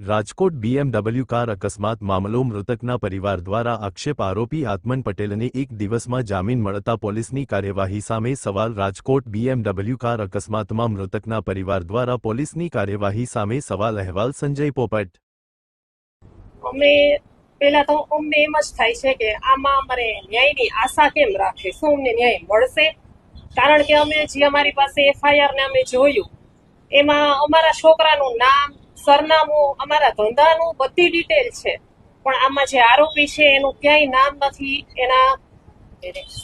Rajkot BMW car અકસ્માત મામલો મૃતકના પરિવાર દ્વારા આક્ષેપ આરોપી આત્મન પટેલને એક દિવસમાં જામીન મળતા પોલીસની કાર્યવાહી સામે સવાલ. રાજકોટ બીએમડબલ્યુ કાર અકસ્માતમાં મૃતકના પરિવાર દ્વારા પોલીસની કાર્યવાહી સામે સવાલ. અહેવાલ સંજય પોપટ. અમે પેલા તો અમને એમ જ થાય છે કે આમાં અમારે ન્યાયની આશા કેમ રાખે? શું અમને ન્યાય મળશે? કારણ કે અમે જે અમારી પાસે એફઆઈઆર ને અમે જોયું, એમાં અમારા છોકરાનું નામ સરનામું, અમારા ધંધાનું બધી ડિટેલ છે. પણ આમાં જે આરોપી છે, એનું ક્યાંય નામ નથી. એના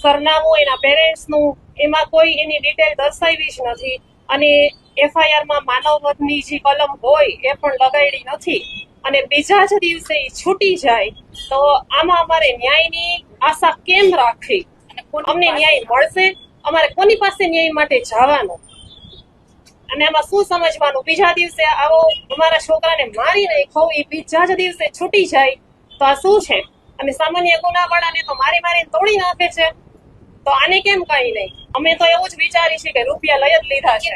સરનામું, એના પેરેન્ટ્સનું એમાં કોઈ એની ડિટેલ દર્શાવી જ નથી. અને એફઆઈઆરમાં માનવવધની જે કલમ હોય, એ પણ લગાડી નથી. અને બીજા જ દિવસે એ છૂટી જાય. તો આમાં અમારે ન્યાયની આશા કેમ રાખવી? અમને ન્યાય મળશે? અમારે કોની પાસે ન્યાય માટે જવાનું? અને આમાં શું સમજવાનું? બીજા દિવસે આવો અમારા છોકરાને મારી નાખો એ બીજા જ દિવસે છૂટી જાય. તો આ શું છે? અને સામાન્ય ગુનાવાળાને તો મારી મારીને તોડી નાખે છે. તો આને કેમ કઈ નહીં? અમે તો એવું જ વિચારી છે કે રૂપિયા લઈ જ લીધા છે.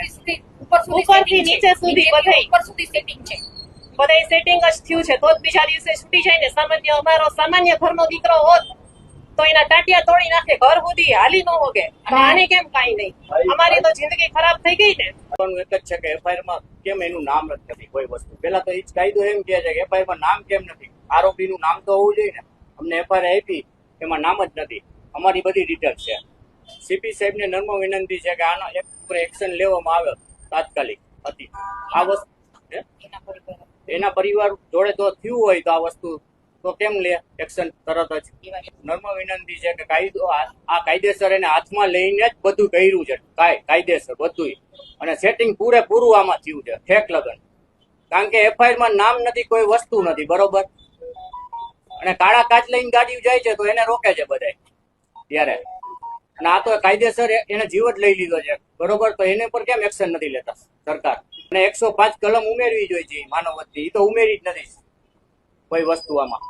ઉપરથી નીચે સુધી બધાય. ઉપર સુધી સેટિંગ છે. બધાય સેટિંગ જ થયું છે. તો જ બીજા દિવસે છૂટી જાય ને સામાન્ય અમારો સામાન્ય ઘરનો દીકરો હોત તો એના ટાટિયા તોડી નાખે ઘર સુધી હાલી ન હોગે. આને કેમ કઈ નહીં? અમારી તો જિંદગી ખરાબ થઈ ગઈ ને. પણ એક જ છે કે એફઆઈઆર કેમ એનું નામ નથી થતી કોઈ વસ્તુ? પેલા તો એ જ કાયદો એમ કહે છે કે એફઆઈઆર નામ કેમ નથી? આરોપીનું નામ તો હોવું જોઈએ ને. અમને એફઆઈઆર આપી એમાં નામ જ નથી. અમારી બધી ડિટેલ છે. સીપી સાહેબ ને નર્મ વિનંતી છે કે આનો એક ઉપર એક્શન લેવામાં આવે તાત્કાલિક. હતી આ વસ્તુ એના પરિવાર જોડે તો થયું હોય તો આ વસ્તુ તો કેમ લે? એક્શન તરત જ. નર્મ વિનંતી છે કે કાયદો આ કાયદેસર એને હાથમાં લઈને જ બધું કર્યું છે. કાય કાયદેસર બધુંય. અને સેટિંગ પૂરેપૂરું આમાં થયું છે ફેક લગન. કારણ કે એફઆઈઆરમાં નામ નથી, કોઈ વસ્તુ નથી, બરોબર? અને કાળા કાચ લઈને ગાડી જાય છે, તો એને રોકે છે બધાય, ત્યારે. અને આ તો કાયદેસર એને જીવ જ લઈ લીધો છે, બરોબર? તો એને પર કેમ એક્શન નથી લેતા સરકાર? અને એકસો પાંચ કલમ ઉમેરવી જોઈએ માનવ વસ્તી એ તો ઉમેરી જ નથી કોઈ વસ્તુ આમાં.